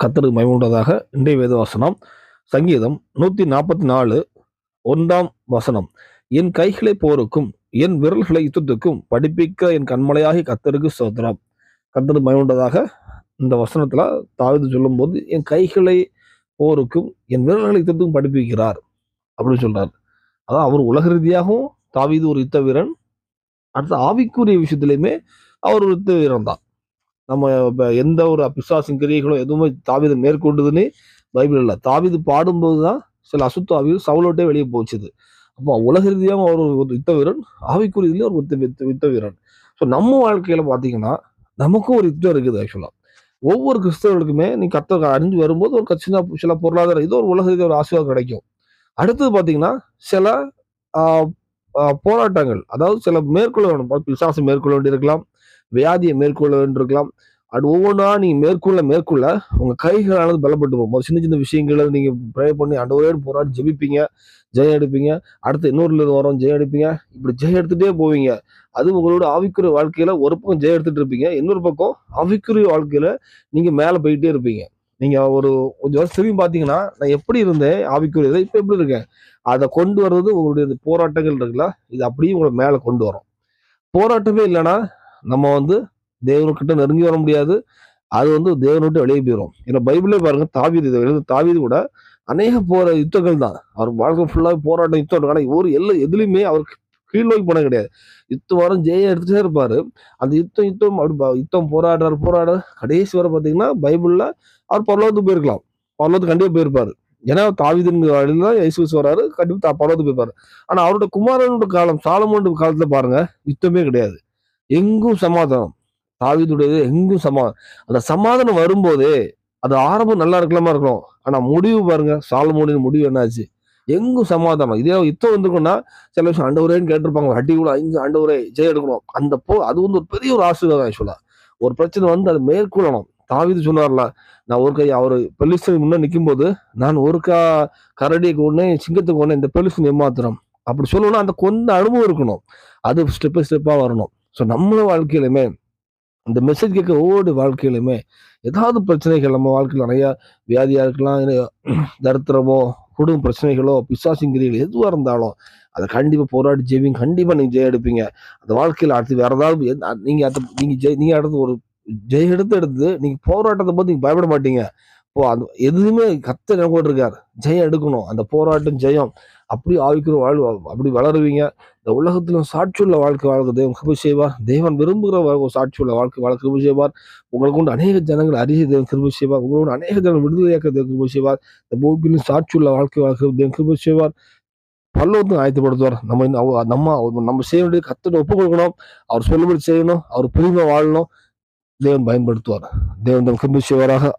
கத்தரு மயமுண்டதாக இன்றைய வேதவசனம் சங்கீதம் நூத்தி நாற்பத்தி நாலு ஒன்றாம் வசனம். என் கைகளை போருக்கும் என் விரல்களை யுத்தத்துக்கும் படிப்பிக்க என் கண்மலையாகி கத்தருக்கு சோதரம் கத்தரு மயமுண்டதாக இந்த வசனத்துல தாவிது சொல்லும்போது என் கைகளை போருக்கும் என் விரல்களை யுத்தத்துக்கும் படிப்பிக்கிறார் அப்படின்னு சொல்றார். அதான் அவர் உலக ரீதியாகவும் தாவிது ஒரு யுத்த வீரன் அடுத்து ஆவிக்குரிய விஷயத்திலையுமே அவர் ஒரு யுத்த வீரன் தான். நம்ம இப்போ எந்த ஒரு பிசாசின் கிரியைகளோ எதுவுமே தாவீது மேற்கொண்டுதுன்னு பைபிள் இல்லை. தாவீது பாடும்போது தான் சில அசுத்த ஆவிகள் சவுலோட்டே வெளியே போச்சுது. அப்போ உலக ரீதியாக அவர் ஒரு யுத்த வீரன் ஆவிக்குரியதுலேயும் ஒரு யுத்த யுத்த- வீரன். ஸோ நம்ம வாழ்க்கையில் பார்த்தீங்கன்னா நமக்கும் ஒரு யுத்தம் இருக்குது ஆக்சுவலாக ஒவ்வொரு கிறிஸ்தவர்களுக்குமே நீ கத்த அறிஞ்சு வரும்போது ஒரு க- சின்ன சில பொருளாதார இது ஒரு உலக ரீதியாக ஒரு ஆசீர்வாதம் கிடைக்கும். அடுத்தது பார்த்தீங்கன்னா சில போராட்டங்கள். அதாவது சில மேற்கொள்ள வேணும் பிசாசம் மேற்கொள்ள வேண்டியிருக்கலாம். வியாதியை மேற்கொள்ள வேண்டியிருக்கலாம். அது ஒவ்வொன்றா நீங்கள் மேற்கொள்ள மேற்கொள்ள உங்கள் கைகளானது பலப்பட்டு போகும். ஒரு சின்ன சின்ன விஷயங்களை நீங்கள் ப்ரே பண்ணி அண்டவரோடு போராடி ஜெபிப்பீங்க. ஜெயம் எடுப்பீங்க. அடுத்து இன்னொருல இருந்து வரோம் ஜெயம் எடுப்பீங்க. இப்படி ஜெயம் எடுத்துகிட்டே போவீங்க. அது உங்களோட ஆவிக்குரிய வாழ்க்கையில் ஒரு பக்கம் ஜெயம் எடுத்துகிட்டு இருப்பீங்க. இன்னொரு பக்கம் ஆவிக்குரிய வாழ்க்கையில் நீங்கள் மேலே போயிட்டே இருப்பீங்க. நீங்கள் ஒரு கொஞ்சம் வருஷம் திரும்பி பார்த்தீங்கன்னா நான் எப்படி இருந்தேன்? ஆவிக்குரியதை இப்போ எப்படி இருக்கேன்? அதை கொண்டு வர்றது உங்களுடைய போராட்டங்கள் இருக்குல்ல இது அப்படியே உங்களை மேலே கொண்டு வரும். போராட்டமே இல்லைன்னா நம்ம வந்து தேவனுக்கிட்ட நெருங்கி வர முடியாது. அது வந்து தேவனோட்டு வெளியே போயிடும் ஏன்னா பைபிளே பாருங்க தாவிது இதை எழுது தாவிது கூட அநேக போற யுத்தங்கள் தான். அவர் வாழ்க்கை ஃபுல்லாக போராட்டம் யுத்தம் ஆனால் ஒரு எல்லாம் எதுலையுமே அவருக்கு கீழ் நோக்கி போன கிடையாது. யுத்தம் வாரம் ஜெயம் எடுத்துட்டே இருப்பார். அந்த யுத்தம் யுத்தம் அப்படி யுத்தம் போராடுறாரு போராட கடைசி வரை பார்த்தீங்கன்னா பைபிளில் அவர் பரலோகத்துக்கு போயிருக்கலாம். பரலோகத்துக்கு கண்டிப்பாக போயிருப்பார். ஏன்னா தாவீதின் வழியில் தான் இயேசு வராரு கண்டிப்பாக பரவத்து போய்ப்பாரு ஆனால் அவரோட குமாரனோட காலம் சாலமோன் காலத்தில் பாருங்க யுத்தமே கிடையாது. எங்கும் சமாதானம். தாவிதுடையது எங்கும் சமாதானம் அந்த சமாதானம் வரும்போதே அது ஆரம்பம் நல்லா இருக்கலாமா இருக்கணும். ஆனால் முடிவு பாருங்க சாலமோனின் முடிவு என்னாச்சு? எங்கும் சமாதானம். இதே யுத்தம் வந்திருக்கும்னா சில விஷயம் ஆண்டவரேன்னு கேட்டிருப்பாங்க அடி கூட அஞ்சு ஆண்டவரே ஜெய எடுக்கணும். அந்த போ அது வந்து ஒரு பெரிய ஒரு ஆசீர்வாதம் ஆக்சுவலாக ஒரு பிரச்சனை வந்து அதை மேற்கொள்ளணும். தாவீது சொன்னார்ல நான் ஒரு கை அவர் பெலிஸ்தன் முன்னே நிற்கும்போது நான் ஒரு கா கரடிக்கு ஒண்ணு சிங்கத்துக்கு ஒண்ணு இந்த பெலிஸ்தன் ஏமாத்துறோம். அப்படி சொல்லணும்னா அந்த கொஞ்சம் அனுபவம் இருக்கணும். அது ஸ்டெப் ஸ்டெப்பாக வரணும். ஸோ நம்ம வாழ்க்கையிலுமே இந்த மெசேஜ் கேட்க ஒவ்வொரு வாழ்க்கையிலுமே ஏதாவது பிரச்சனைகள் நம்ம வாழ்க்கையில் நிறையா வியாதியாக இருக்கலாம் தரித்திரமோ குடும்ப பிரச்சனைகளோ பிசாசிங்கிரிகள் எதுவாக இருந்தாலும் அதை கண்டிப்பாக போராடி ஜெயிப்பீங்க. கண்டிப்பாக நீங்கள் ஜெயம் எடுப்பீங்க. அந்த வாழ்க்கையில் அடுத்து வேறு ஏதாவது நீங்கள் அடுத்த நீங்கள் ஜெய் நீங்கள் அடுத்து ஒரு ஜெயம் எடுத்து எடுத்து போராட்டத்தை பற்றி நீங்கள் பயப்பட மாட்டீங்க. இப்போ அந்த எதுவுமே கத்த என்ன இருக்காரு ஜெயம் எடுக்கணும். அந்த போராட்டம் ஜெயம். அப்படி ஆவிக்கிற வாழ்வு அப்படி வளருவீங்க. இந்த உலகத்திலும் சாட்சியுள்ள வாழ்க்கை வாழ்க்கை தெய்வம் கிருபி செய்வார். தேவன் விரும்புகிற சாட்சியுள்ள வாழ்க்கை வாழ கிருபி செய்வார். உங்களை கொண்டு அநேக ஜனங்கள் அறிய தேவன் கிருபி செய்வார். உங்களோட அநேக ஜனங்கள் விடுதலையாக்க தேவன் கிருபி செய்வார். இந்த பூமியிலும் சாட்சியுள்ள வாழ்க்கை வாழ்க்கை தேவன் கிருபி செய்வார். பல்லவத்தும் ஆயத்தப்படுத்துவார். நம்ம அவ- நம்ம நம்ம செய்ய வேண்டியது கத்துட்டு ஒப்பு கொடுக்கணும். அவர் சொல்லுபடி செய்யணும். அவர் புரிமை வாழணும். தேவன் பயன்படுத்துவார். தேவன் தம் கிருபை செய்வாராக.